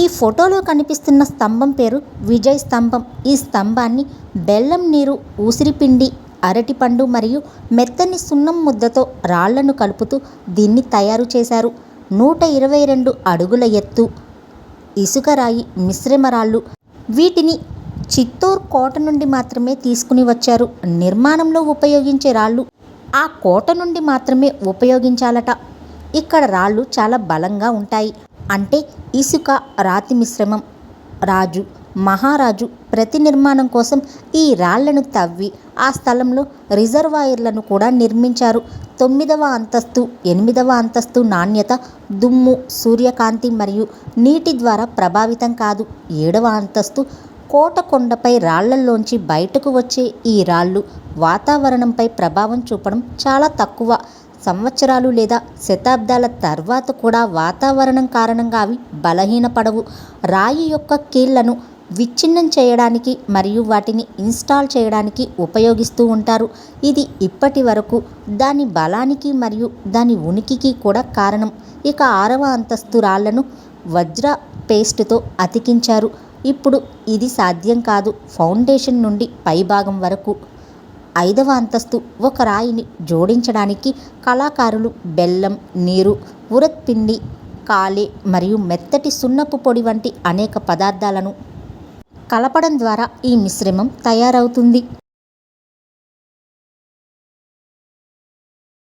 ఈ ఫోటోలో కనిపిస్తున్న స్తంభం పేరు విజయ్ స్తంభం. ఈ స్తంభాన్ని బెల్లం నీరు ఊసిరిపిండి అరటిపండు మరియు మెత్తని సున్నం ముద్దతో రాళ్ళను కలుపుతూ దీన్ని తయారు చేశారు. నూట ఇరవై రెండు అడుగుల ఎత్తు ఇసుక రాయి మిశ్రమరాళ్ళు వీటిని చిత్తూరు కోట నుండి మాత్రమే తీసుకుని వచ్చారు. నిర్మాణంలో ఉపయోగించే రాళ్ళు ఆ కోట నుండి మాత్రమే ఉపయోగించాలట. ఇక్కడ రాళ్ళు చాలా బలంగా ఉంటాయి. అంటే ఇసుక రాతి మిశ్రమం. రాజు మహారాజు ప్రతి నిర్మాణం కోసం ఈ రాళ్ళను తవ్వి ఆ స్థలంలో రిజర్వాయర్లను కూడా నిర్మించారు. తొమ్మిదవ అంతస్తు ఎనిమిదవ అంతస్తు నాణ్యత దుమ్ము సూర్యకాంతి మరియు నీటి ద్వారా ప్రభావితం కాదు. ఏడవ అంతస్తు కోట కొండపై రాళ్ళలోంచి బయటకు వచ్చే ఈ రాళ్ళు వాతావరణంపై ప్రభావం చూపడం చాలా తక్కువ. సంవత్సరాలు లేదా శతాబ్దాల తర్వాత కూడా వాతావరణం కారణంగా అవి బలహీనపడవు. రాయి యొక్క కీళ్ళను విచ్ఛిన్నం చేయడానికి మరియు వాటిని ఇన్స్టాల్ చేయడానికి ఉపయోగిస్తూ ఉంటారు. ఇది ఇప్పటి వరకు దాని బలానికి మరియు దాని ఉనికికి కూడా కారణం. ఇక ఆరవ అంతస్తు రాళ్ళను వజ్ర పేస్ట్తో అతికించారు. ఇప్పుడు ఇది సాధ్యం కాదు. ఫౌండేషన్ నుండి పైభాగం వరకు ఐదవ అంతస్తు ఒక రాయిని జోడించడానికి కళాకారులు బెల్లం నీరు ఉరత్పిండి కాలే మరియు మెత్తటి సున్నపు పొడి వంటి అనేక పదార్థాలను కలపడం ద్వారా ఈ మిశ్రమం తయారవుతుంది.